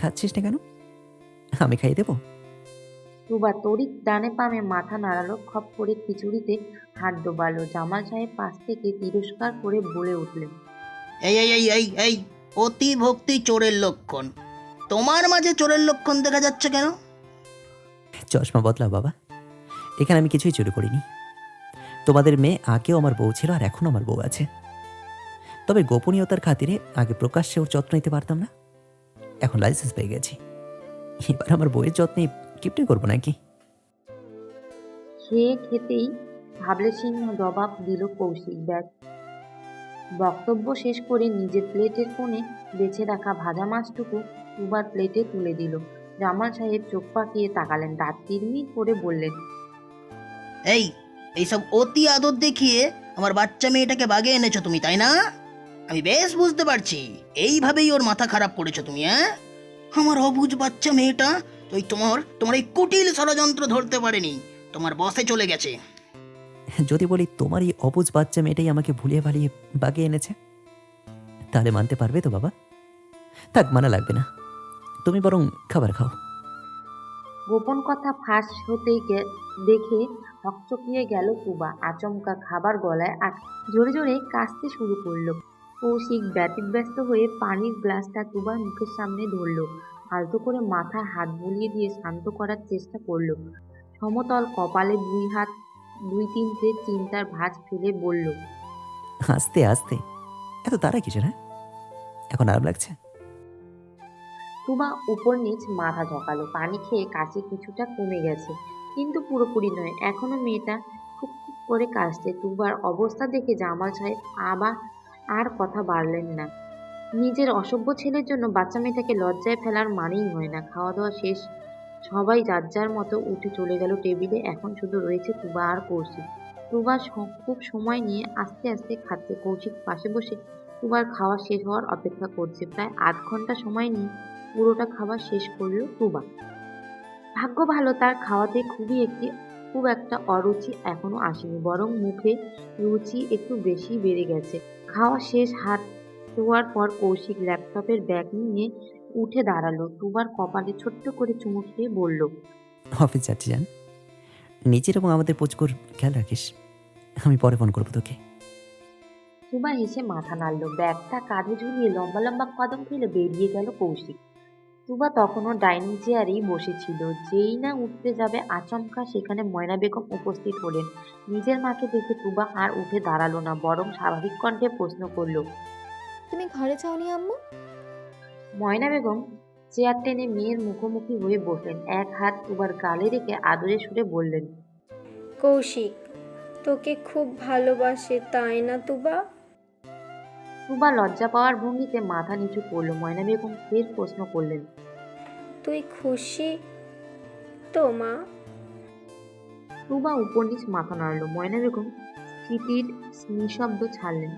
খাচ্ছিস না কেন? আমি খাইয়ে দেবো? রুবা তড়িৎ ডানে পামে মাথা নাড়ালো খপ করে খিচুড়িতে হাত ডোবালো। জামাল সাহেব পাশ থেকে তিরস্কার করে বলে উঠলেন এই এই এই এই এই অতি ভক্তি চোরের লক্ষণ। তোমার মাঝে চোরের লক্ষণ দেখা যাচ্ছে কেন? চশমা বদলাও বাবা। এখানে আমি কিছুই চুরি করিনি। তোমাদের মেয়ে আগেও আমার বউ ছিল আর এখনও আমার বউ আছে। তবে গোপনীয়তার খাতিরে আগে প্রকাশ্যে ওর যত্ন নিতে পারতাম না। এখন লাইসেন্স পেয়ে গেছি। এবার আমার বউয়ের যত্নে কিপটে করব নাকি? খেয়ে খেতেই ভাবলে সিংহ জবাব দিল কৌশিক ব্যাগ বক্তব্য শেষ করে নিজের প্লেটের কোণে বেছে রাখা ভাজা মাছটুকু দুবার প্লেটে তুলে দিল। জামাল সাহেব চোখ পাকিয়ে তাকালেন দাঁত তিরমির করে বললেন এই এইসব অতি আদর দেখিয়ে আমার বাচ্চা মেয়েটাকে বাগে এনেছো তুমি তাই না? আমি বেশ বুঝতে পারছি। এইভাবেই ওর মাথা খারাপ করেছ তুমি হ্যাঁ আমার অবুজ বাচ্চা মেয়েটা ওই তোমার তোমার এই কুটিল ষড়যন্ত্র ধরতে পারেনি। তোমার বসে চলে গেছে। যদি বলি তোমার এই অবুজ বাচ্চা মেয়েটাই আমাকে ভুলিয়ে ভালিয়ে বাগিয়ে এনেছে তাহলে মানতে পারবে তো বাবা? থাক মানা লাগবে না। তুমি বরং খাবার খাও। গোপন কথা ফাঁস হতেই দেখে হকচকিয়ে গেল তুবা আচমকা খাবার গলায় আট জোরে জোরে কাশতে শুরু করল। কৌশিক ব্যতিব্যস্ত হয়ে পানির গ্লাসটা তুবার মুখের সামনে ধরলো। আলতো করে মাথায় হাত বুলিয়ে দিয়ে শান্ত করার চেষ্টা করল। সমতল কপালে দুই হাত দুই তিনটে চিন্তার ভাঁজ ফেলে বলল আস্তে আস্তে। এত তারা কিছু না এখন আরাম লাগছে? তুবা উপর নিচ মাথা ঝকালো। পানি খেয়ে কাশি কিছুটা কমে গেছে। কিন্তু পুরোপুরি নয় এখনও মেয়েটা খুব খুব করে কাশছে। তুবার অবস্থা দেখে জামাল সাহেব আবার আর কথা বাড়লেন না। নিজের অসভ্য ছেলের জন্য বাচ্চা মেয়েটাকে লজ্জায় ফেলার মানেই হয় না। খাওয়া দাওয়া শেষ। সবাই যার যার মতো উঠে চলে গেল টেবিলে। এখন শুধু রয়েছে তুবা আর কৌশিক। তুবা খুব সময় নিয়ে আস্তে আস্তে খাচ্ছে। কৌশিক পাশে বসে তুবার খাওয়া শেষ হওয়ার অপেক্ষা করছে। প্রায় আধ ঘণ্টা সময় নিয়ে পুরোটা খাবার শেষ করল তুবা। ভাগ্য ভালো, তার খাওয়াতে খুবই একটি, খুব একটা অরুচি এখনও আসেনি। বরং মুখে রুচি একটু বেশি বেড়ে গেছে। খাওয়া শেষ হাত ধোয়ার পর কৌশিক ল্যাপটপের ব্যাগ নিয়ে উঠে দাঁড়াল। তুবার কপালে ছোট্ট করে চুমু খেয়ে বলল অফিস যাচ্ছি যান নিজের এবং আমাদের পোচকর খেয়াল রাখিস। আমি পরে ফোন করব তোকে। তুবা হেসে মাথা নাড়লো। ব্যাগটা কাঁধে ঝুলিয়ে লম্বা লম্বা কদম ফেলে বেরিয়ে গেল কৌশিক। তুবা তখনও ডাইনিং চেয়ারেই বসেছিল। যেই না উঠতে যাবে আচমকা সেখানে ময়না বেগম উপস্থিত হলেন। নিজের মাকে দেখে তুবা আর উঠে দাঁড়াল না বরং স্বাভাবিক কণ্ঠে প্রশ্ন করল তুমি ঘরে যাওনি আম্মু? ময়না বেগম চেয়ার টেনে মেয়ের মুখোমুখি হয়ে বসলেন। এক হাত তুবার গালে রেখে আদরে সুরে বললেন কৌশিক তোকে খুব ভালোবাসে তাই না তুবা? তুবা লজ্জা পাওয়ার ভঙ্গিতে মাথা নিচু করল। ময়না বেগম ফের প্রশ্ন করলেন তুই খুশি? তো, মা? তুবা উপর নিচ মাথা নাড়ল। ময়না বেগম স্থিতির নিঃশব্দ ছাড়লেন।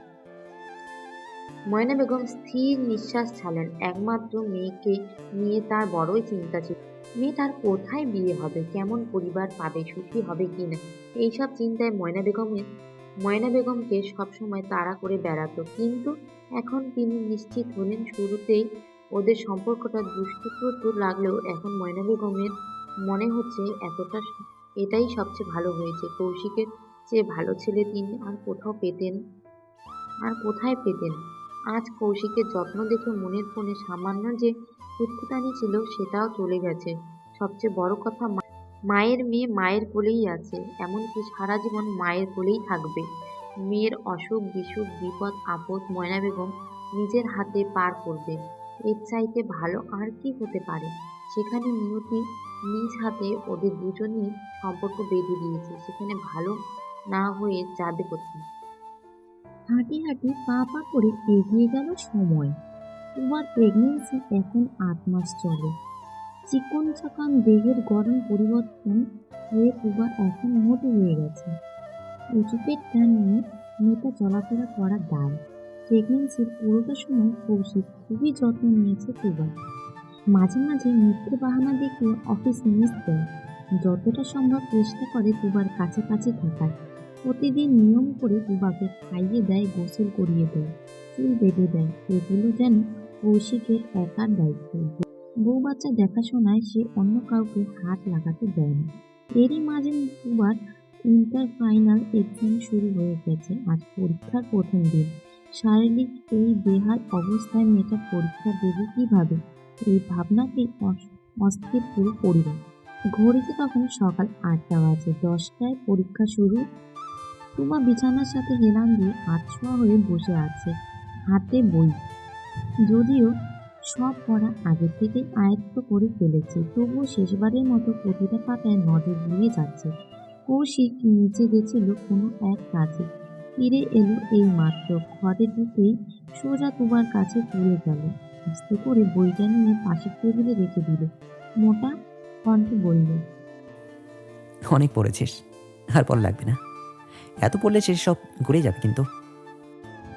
ময়না বেগম স্থির নিঃশ্বাস ছাড়লেন। একমাত্র মেয়েকে নিয়ে তার বড়ই চিন্তা ছিল। মেয়ে তার কোথায় বিয়ে হবে? কেমন পরিবার পাবে? সুখী হবে কিনা এইসব চিন্তায় ময়না বেগমের ময়না বেগমকে সবসময় তাড়া করে বেড়াতো। কিন্তু এখন তিনি নিশ্চিত হলেন, শুরুতেই ওদের সম্পর্কটা দুষ্টু লাগলেও এখন ময়না বেগমের মনে হচ্ছে এতটা এটাই সবচেয়ে ভালো হয়েছে। কৌশিকের চেয়ে ভালো ছেলে তিনি আর কোথাও পেতেন, আর কোথায় পেতেন? আজ কৌশিকের যত্ন দেখে মনের কোণে সামান্য যে ফুটফুটানি ছিল সেটাও চলে গেছে। সবচেয়ে বড় কথা মায়ের মেয়ে মায়ের কোলেই আছে। এমনকি সারা জীবন মায়ের কোলেই থাকবে। মেয়ের অসুখ, বিসুখ, বিপদ, আপদ ময়না বেগম নিজের হাতে পার করবে। এর চাইতে ভালো আর কি হতে পারে? সেখানে নিয়তি নিজ হাতে ওদের দুজনই সম্পর্ক বেঁধে দিয়েছে। সেখানে ভালো না হয়ে যাবে কোথায়? হাঁটি হাঁটি পা পা করে এগিয়ে গেল সময়। তোমার প্রেগনেন্সি এখন আট মাস চলে। চিকন চাকান দেহের গরম পরিবর্তন হয়ে তুবা এখন মোটে হয়ে গেছে। উঁচু পেটটা নিয়ে মেয়েটা চলাফেরা করা দায়। প্রেগনেন্সির পুরোটা সময় কৌশিক খুবই যত্ন নিয়েছে তুবা মাঝে মাঝে মিথ্যে বাহানা দেখিয়ে অফিস মিস দেয়। যতটা সম্ভব চেষ্টা করে তুবার কাছাকাছি থাকার। প্রতিদিন নিয়ম করে তুবাকে খাইয়ে দেয়, গোসল করিয়ে দেয়, চুল বেঁধে দেয়। এগুলো যেন কৌশিকের একার দায়িত্ব। বউ বাচ্চা দেখাশোনায় সে অন্য কাউকে হাত লাগাতে দেয় না। এরই মাঝে তুবার ইন্টার ফাইনাল এক্সাম শুরু হয়ে গেছে। আজ পরীক্ষার প্রথম দিন। শারীরিক এই বেহাল অবস্থায় মেয়েটা পরীক্ষা দেবে কীভাবে? এই ভাবনাতেই অস- অস্থির পুরো পরিবার। ঘড়িতে তখন সকাল আটটা বাজে, দশটায় পরীক্ষা শুরু। তুমা বিছানার সাথে হেলান দিয়ে আটশোয়া হয়ে বসে আছে, হাতে বই। যদিও সব পড়া আগে থেকে আয়ত্ত করে ফেলেছে, তবুও শেষবারের মতো প্রতিটা পাতায় নজর দিয়ে যাচ্ছে। কৌশিক নিচে গেছিল কোনো এক কাজে ফিরে এলো এই মাত্র ঘরে ঢুকেই সোজা তুবার কাছে পড়ে গেল। আস্তে করে বইটা নিয়ে পাশের টেবিলে রেখে দিল। মোটা কণ্ঠে বলল অনেক পড়েছিস আর পড়া লাগবে না। এত পড়লে শেষ সব ঘুরে যাবে কিন্তু।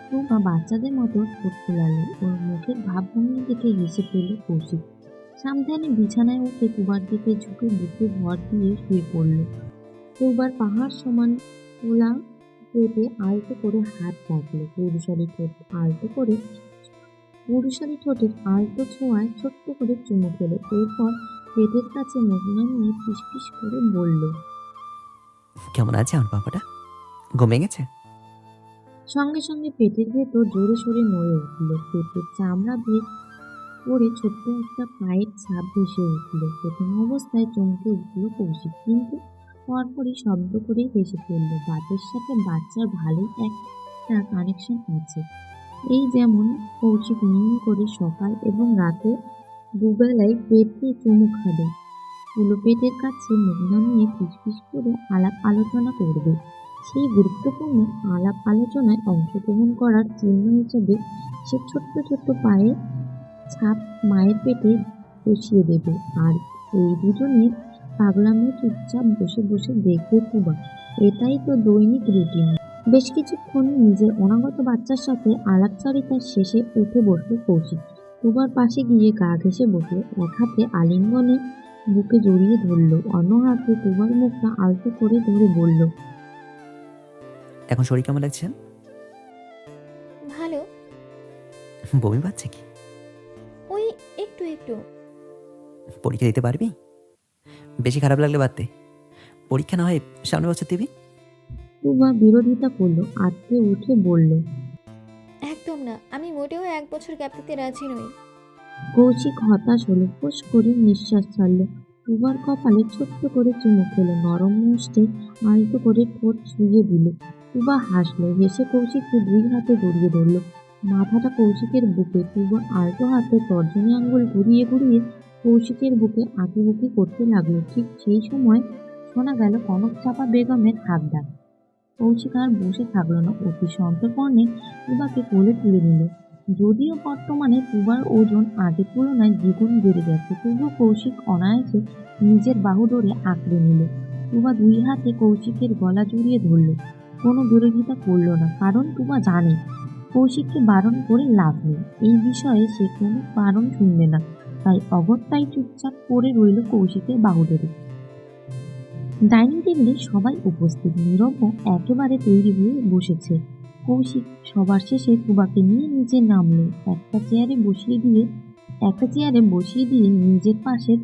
টুবা বাচ্চাদের মতো পড়তে লাগল। ওর মুখের ভাবভঙ্গি দেখে হেসে ফেলল কৌশিক। সামধানে বিছানায় উঠে তুবার দিকে ঝুঁকে বুকে ভর দিয়ে শুয়ে পড়ল। তুবার পাহাড় সমান তোলা পেটে আলতো করে হাত রাখল পুরুষালি ঠোঁট আলতো করে পুরুষালি ঠোঁটের আলতো ছোঁয়ায় ছোট্ট করে চুমু খেলো। এরপর পেটের কাছে মুখ নামিয়ে ফিসফিস করে বলল কেমন আছে আমার বাবাটা ঘুমিয়ে গেছে? সঙ্গে সঙ্গে পেটের ভেতর জোরে সোরে নড়ে উঠল। পেটের চামড়া ভেদ করে ছোট্ট একটা পায়ের ছাপ ভেসে উঠল। প্রথম অবস্থায় চমকে উঠল কৌশিক কিন্তু পরপরই শব্দ করে হেসে ফেলল বাতের সাথে বাচ্চার ভালোই একটা কানেকশন আছে। এই যেমন কৌশিক নিয়ম করে সকাল এবং রাতে দুবেলায় পেটে চুমু খাবে। ফুলো পেটের কাছে মুখ নিয়ে ফিসফিস করে আলাপ আলোচনা করবে। সেই গুরুত্বপূর্ণ আলাপ আলোচনায় অংশগ্রহণ করার চিহ্ন হিসেবে সে ছোট্ট ছোট্ট পায়ে ছাপ মায়ের পেটে বসিয়ে দেবে। আর এই দুজনের পাগলামো চুপচাপ বসে বসে দেখবে তুবা এটাই তো দৈনিক রুটিন বেশ কিছুক্ষণ নিজের অনাগত বাচ্চার সাথে আলাপচারিতার শেষে উঠে বসল কৌশিক। তুবার পাশে গিয়ে গা ঘেসে বসে এক হাতে আলিঙ্গনে বুকে জড়িয়ে ধরল। অন্য হাতে তুবার মুখটা আলতো করে ধরে বলল এখন শরীর কেমন লাগছে? ভালো। বমি পাচ্ছে কি? ওই একটু একটু। পরীক্ষা দিতে পারবি? বেশি খারাপ লাগলে বাদ দে। পরীক্ষা না হয় সামনে বছর দিবি? তুবা বিরোধিতা করল আটকে উঠে বলল একদম না আমি মোটেও এক বছর গ্যাপ দিতে রাজি নই। কৌশিক হতাশ হলো ফোঁস করে নিঃশ্বাস ছাড়ল। তুবার কপালে ছোট্ট করে চুমু খেলো নরম মুষ্টে আলতো করে ঠোঁট ছুঁয়ে দিল। তুবা হাসলো হেসে কৌশিককে দুই হাতে জড়িয়ে ধরলো। মাথাটা কৌশিকের বুকে তুবা আলতো হাতে তর্জনী আঙ্গুল ঘুরিয়ে ঘুরিয়ে কৌশিকের বুকে আঁকিবুকি করতে লাগল। ঠিক সেই সময় শোনা গেল কনক চাপা বেগমের হাত ডাক। কৌশিক আর বসে থাকল না। অতি সন্তর্পণে তুবাকে কোলে তুলে নিল। যদিও বর্তমানে তুবার ওজন আগের তুলনায় দ্বিগুণ বেড়ে গেছে, তবুও কৌশিক অনায়াসে নিজের বাহু ধরে আঁকড়ে নিল। তুবা দুই হাতে কৌশিকের গলা জড়িয়ে ধরল। কোনো বিরোধিতা করল না, কারণ তুবা জানে কৌশিককে বারণ করে লাভ নেই। এই বিষয়ে সে কোনো বারণ শুনবে না। তাই অগত্যাই চুপচাপ পড়ে রইল কৌশিকের বাহু ধরে ডাইনিং টেবিলে সবাই উপস্থিত। নীরবও একেবারে তৈরি হয়ে বসেছে। কৌশিক সবার শেষে তুবাকে নিয়ে নিচে নামলো। একটা চেয়ারে বসিয়ে দিয়ে, একটা চেয়ারে বসিয়ে দিয়ে নিজের পাশের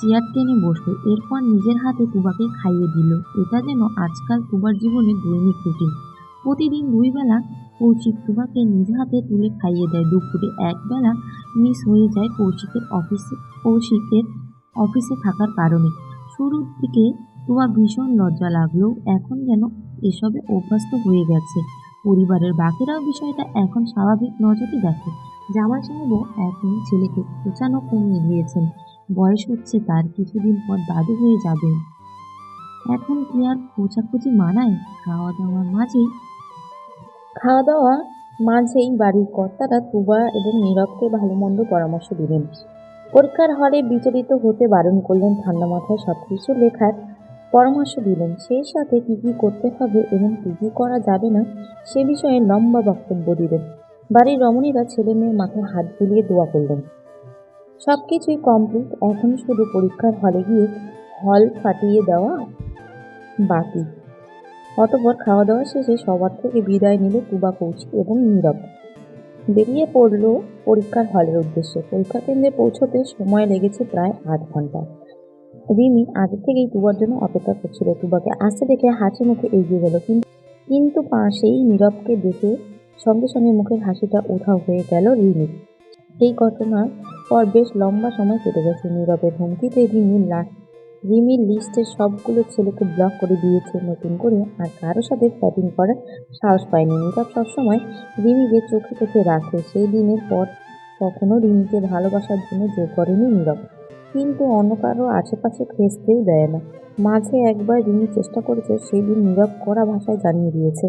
চেয়ার টেনে বসল। এরপর নিজের হাতে কুবাকে খাইয়ে দিল। এটা যেন আজকাল কুবার জীবনে দৈনিক রুটিন। প্রতিদিন দুই বেলা কৌশিক তুবাকে নিজ হাতে তুলে খাইয়ে দেয়। দুপুরে এক বেলা মিস হয়ে যায় কৌশিকের অফিসে কৌশিকের অফিসে থাকার কারণে। শুরুর দিকে তুবা ভীষণ লজ্জা লাগল, এখন যেন এসবে অভ্যস্ত হয়ে গেছে। পরিবারের বাকিরাও বিষয়টা এখন স্বাভাবিক নজরে দেখে। জামাই সাহেবও এখন ছেলেকে খোঁচানো কমিয়ে দিয়েছেন। বয়স হচ্ছে তার কিছুদিন পর দাদু হয়ে যাবেন এখন কি আর খোঁচাখুচি মানায়? খাওয়া দাওয়ার মাঝেই খাওয়া দাওয়া মাঝেই বাড়ির কর্তারা তুবা এবং নীরবকে ভালো মন্দ পরামর্শ দিলেন। পরীক্ষার হলে বিচলিত হতে বারণ করলেন ঠান্ডা মাথায় সব কিছু লেখার পরামর্শ দিলেন। সেই সাথে কী কী করতে হবে এবং কী কী করা যাবে না, সে বিষয়ে লম্বা বক্তব্য দিলেন। বাড়ির রমণীরা ছেলে মেয়ে মাথায় হাত বুলিয়ে দোয়া করলেন। সব কিছুই কমপ্লিট, এখন শুধু পরীক্ষার হলে গিয়ে হল ফাটিয়ে দেওয়া বাকি। অতপর খাওয়া দাওয়া শেষে সবার থেকে বিদায় নিল তুবা কৌশিক এবং নীরব। বেরিয়ে পড়ল পরীক্ষার হলের উদ্দেশ্যে। পরীক্ষা কেন্দ্রে পৌঁছতে সময় লেগেছে প্রায় আধ ঘণ্টা। রিমি আগে থেকেই তুবার জন্য অপেক্ষা করছিল। তুবাকে আসতে দেখে হাসি মুখে এগিয়ে গেল কিন্তু কিন্তু পাশেই নীরবকে দেখে সঙ্গে সঙ্গে মুখের হাসিটা উধাও হয়ে গেল রিমির এই ঘটনার পর বেশ লম্বা সময় কেটে গেছে। নীরবের হুমকিতে রিমি লা রিমির লিস্টের সবগুলো ছেলেকে ব্লক করে দিয়েছে নতুন করে, আর কারোর সাথে ফ্যাটিং করার সাহস পায়নি। নীরব সবসময় রিমিকে চোখে চোখে রাখে। সেই দিনের পর কখনো রিমিকে ভালোবাসার জন্য জোর করেনি নীরব। কিন্তু অন্য কারও আশেপাশে খেসতেও দেয় না। মাঝে একবার রিমি চেষ্টা করেছে, সেই দিন নীরব কড়া ভাষায় জানিয়ে দিয়েছে